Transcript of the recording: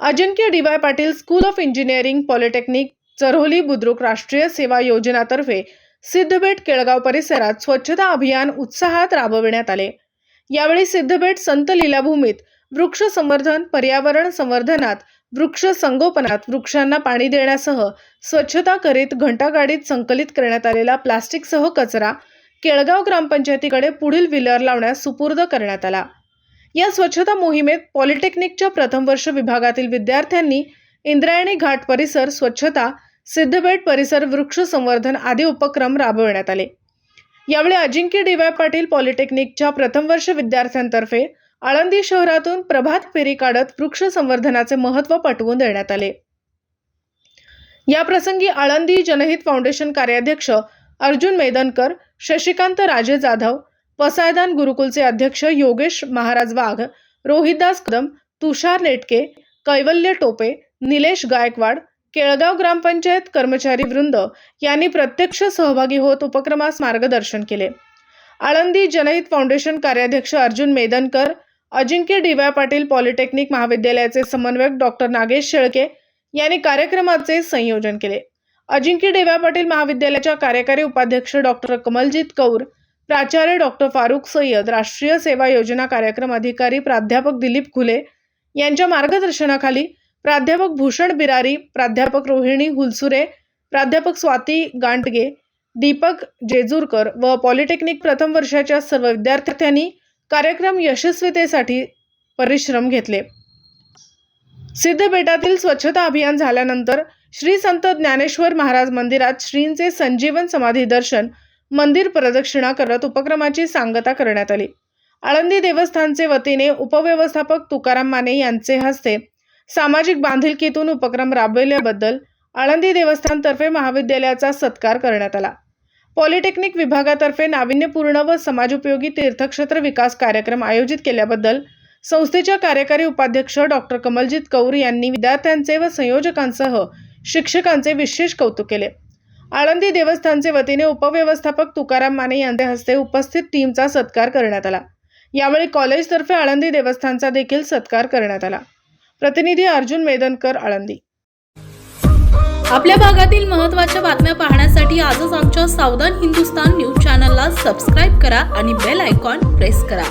Ajinkya D Y Patil school of engineering polytechnic Charoli Budruk राष्ट्रीय सेवा योजनातर्फे सिद्धबेट केळगाव परिसरात स्वच्छता अभियान उत्साहात राबविण्यात आले. यावेळी सिद्धबेट संत लीलाभूमीत वृक्ष संवर्धन पर्यावरण संवर्धनात वृक्ष संगोपनात वृक्षांना पाणी देण्यासह स्वच्छता करीत घंटागाडीत संकलित करण्यात आलेला प्लास्टिकसह कचरा केळगाव ग्रामपंचायतीकडे पुढील विलर लावण्यास सुपूर्द करण्यात आला. या स्वच्छता मोहिमेत पॉलिटेक्निकच्या प्रथम वर्ष विभागातील विद्यार्थ्यांनी इंद्रायणी घाट परिसर स्वच्छता सिद्धबेट परिसर वृक्ष संवर्धन आदी उपक्रम राबविण्यात आले. यावेळी अजिंक्य डी वाय पाटील पॉलिटेक्निकच्या प्रथम वर्ष विद्यार्थ्यांतर्फे आळंदी शहरातून प्रभात फेरी काढत वृक्ष संवर्धनाचे महत्त्व पटवून देण्यात आले. याप्रसंगी आळंदी जनहित फाउंडेशन कार्याध्यक्ष अर्जुन मेदनकर शशिकांत राजे जाधव पसायदान गुरुकुलचे अध्यक्ष योगेश महाराज वाघ रोहितदास कदम तुषार नेटके कैवल्य टोपे निलेश गायकवाड केळगाव ग्रामपंचायत कर्मचारी वृंद यांनी प्रत्यक्ष सहभागी होत उपक्रमास मार्गदर्शन केले. आळंदी जनहित फाउंडेशन कार्याध्यक्ष Arjun Medankar Ajinkya D Y Patil polytechnic महाविद्यालयाचे समन्वयक डॉक्टर नागेश शेळके यांनी कार्यक्रमाचे संयोजन केले. अजिंक्य डी वाय पाटील महाविद्यालयाच्या कार्यकारी उपाध्यक्ष डॉक्टर कमलजीत कौर प्राचार्य डॉक्टर फारुख सय्यद राष्ट्रीय सेवा योजना कार्यक्रम अधिकारी प्राध्यापक दिलीप खुले यांच्या मार्गदर्शनाखाली प्राध्यापक भूषण बिरारी प्राध्यापक रोहिणी हुलसुरे प्राध्यापक स्वाती गांटगे दीपक जेजूरकर व पॉलिटेक्निक प्रथम वर्षाच्या सर्व विद्यार्थ्यांनी कार्यक्रम यशस्वीतेसाठी परिश्रम घेतले. सिद्धबेटातील स्वच्छता अभियान झाल्यानंतर श्री संत ज्ञानेश्वर महाराज मंदिरात श्रींचे संजीवन समाधी दर्शन मंदिर प्रदक्षिणा करत उपक्रमाची सांगता करण्यात आली. आळंदी देवस्थानचे वतीने उपव्यवस्थापक तुकाराम माने यांचे हस्ते सामाजिक बांधिलकीतून उपक्रम राबविल्याबद्दल आळंदी देवस्थानतर्फे महाविद्यालयाचा सत्कार करण्यात आला. पॉलिटेक्निक विभागातर्फे नाविन्यपूर्ण व समाजोपयोगी तीर्थक्षेत्र विकास कार्यक्रम आयोजित केल्याबद्दल संस्थेच्या कार्यकारी उपाध्यक्ष डॉक्टर कमलजीत कौर यांनी विद्यार्थ्यांचे व संयोजकांसह शिक्षकांचे विशेष कौतुक केले. आळंदी देवस्थानचे वतीने उपव्यवस्थापक तुकाराम माने यांच्या हस्ते उपस्थित टीमचा सत्कार करण्यात आला. यावेळी कॉलेजतर्फे आळंदी देवस्थानचा देखील सत्कार करण्यात आला. प्रतिनिधी अर्जुन मेदनकर आळंदी. आपल्या भागातील महत्त्वाच्या बातम्या पाहण्यासाठी आजच आमच्या सावधान हिंदुस्तान न्यूज चॅनलला सबस्क्राईब करा आणि बेल आयकॉन प्रेस करा.